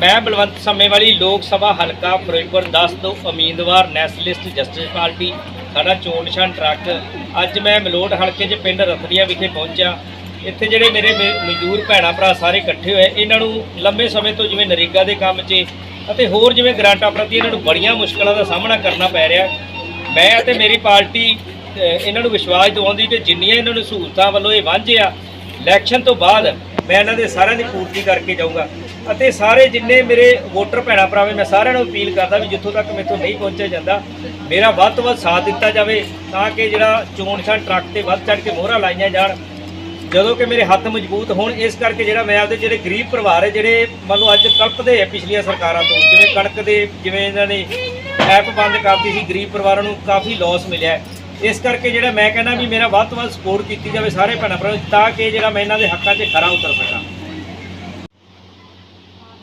ਮੈਂ ਬਲਵੰਤ ਸਮੇਂ ਵਾਲੀ ਲੋਕ ਸਭਾ ਹਲਕਾ ਫਿਰੋਜ਼ਪੁਰ 10 ਤੋਂ ਉਮੀਦਵਾਰ ਨੈਸ਼ਨਲਿਸਟ ਜਸਟਿਸ ਪਾਰਟੀ, ਸਾਡਾ ਚੋਣ ਨਿਸ਼ਾਨ ਟਰੱਕ। ਅੱਜ ਮੈਂ ਮਲੋਟ ਹਲਕੇ 'ਚ ਪਿੰਡ ਰਤੜੀਆਂ ਵਿਖੇ ਪਹੁੰਚਿਆ। ਇੱਥੇ ਜਿਹੜੇ ਮੇਰੇ ਮ- ਮਜ਼ਦੂਰ ਭੈਣਾ ਭਰਾ ਸਾਰੇ ਇਕੱਠੇ ਹੋਏ। ਇਹਨਾਂ ਨੂੰ ਲੰਬੇ ਸਮੇਂ ਤੋਂ ਜਿਵੇਂ ਨਰੇਗਾ ਦੇ ਕੰਮ 'ਚ ਅਤੇ ਹੋਰ ਜਿਵੇਂ ਗ੍ਰਾਂਟਾਂ ਪ੍ਰਤੀ ਇਹਨਾਂ ਨੂੰ ਬੜੀਆਂ ਮੁਸ਼ਕਲਾਂ ਦਾ ਸਾਹਮਣਾ ਕਰਨਾ ਪੈ ਰਿਹਾ। ਮੈਂ ਅਤੇ ਮੇਰੀ ਪਾਰਟੀ ਇਹਨਾਂ ਨੂੰ ਵਿਸ਼ਵਾਸ ਦਿਵਾਉਂਦੀ ਕਿ ਜਿੰਨੀਆਂ ਇਹਨਾਂ ਨੂੰ ਸਹੂਲਤਾਂ ਵੱਲੋਂ ਇਹ ਵਾਂਝੇ ਆ, ਇਲੈਕਸ਼ਨ ਤੋਂ ਬਾਅਦ ਮੈਂ ਇਹਨਾਂ ਦੇ ਸਾਰਿਆਂ ਦੀ ਪੂਰਤੀ ਕਰਕੇ ਜਾਊਂਗਾ। ਅਤੇ ਸਾਰੇ ਜਿੰਨੇ ਮੇਰੇ ਵੋਟਰ ਭੈਣਾਂ ਭਰਾਵੇ, ਮੈਂ ਸਾਰਿਆਂ ਨੂੰ ਅਪੀਲ ਕਰਦਾ ਵੀ ਜਿੱਥੋਂ ਤੱਕ ਮੇਥੋਂ ਨਹੀਂ ਪਹੁੰਚਿਆ ਜਾਂਦਾ, ਮੇਰਾ ਵੱਧ ਤੋਂ ਵੱਧ ਸਾਥ ਦਿੱਤਾ ਜਾਵੇ ਤਾਂ ਕਿ ਜਿਹੜਾ ਚੋਣ ਨਿਸ਼ਾਨ ਟਰੱਕ ਤੇ ਵੱਧ ਚੜ ਕੇ ਮੋਹਰਾਂ ਲਾਈਆਂ ਜਾਣ। ਜਦੋਂ ਕਿ ਮੇਰੇ ਹੱਥ ਮਜ਼ਬੂਤ ਹੋਣ, ਇਸ ਕਰਕੇ ਜਿਹੜਾ ਮੈਂ ਆਪਦੇ ਜਿਹੜੇ ਗਰੀਬ ਪਰਿਵਾਰ ਹੈ, ਜਿਹੜੇ ਮੰਨ ਲਓ ਅੱਜ ਕਲਪਦੇ ਆ ਪਿਛਲੀਆਂ ਸਰਕਾਰਾਂ ਤੋਂ, ਜਿਵੇਂ ਕਣਕ ਦੇ, ਜਿਵੇਂ ਇਹਨਾਂ ਨੇ ਐਪ ਬੰਦ ਕਰਤੀ ਸੀ, ਗਰੀਬ ਪਰਿਵਾਰਾਂ ਨੂੰ ਕਾਫੀ ਲਾਸ ਮਿਲਿਆ ਇਸ ਕਰਕੇ ਜਿਹੜਾ ਮੈਂ ਕਹਿੰਦਾ ਵੀ ਮੇਰਾ ਵੱਧ ਤੋਂ ਵੱਧ ਸਪੋਰਟ ਕੀਤੀ ਜਾਵੇ ਸਾਰੇ ਭੈਣਾਂ ਭਰਾਵਾਂ ਨੂੰ, ਤਾਂ ਕਿ ਜਿਹੜਾ ਮੈਂ ਇਹਨਾਂ ਦੇ ਹੱਕਾਂ 'ਚ ਖਰਾ ਉਤਰ ਸਕਾਂ।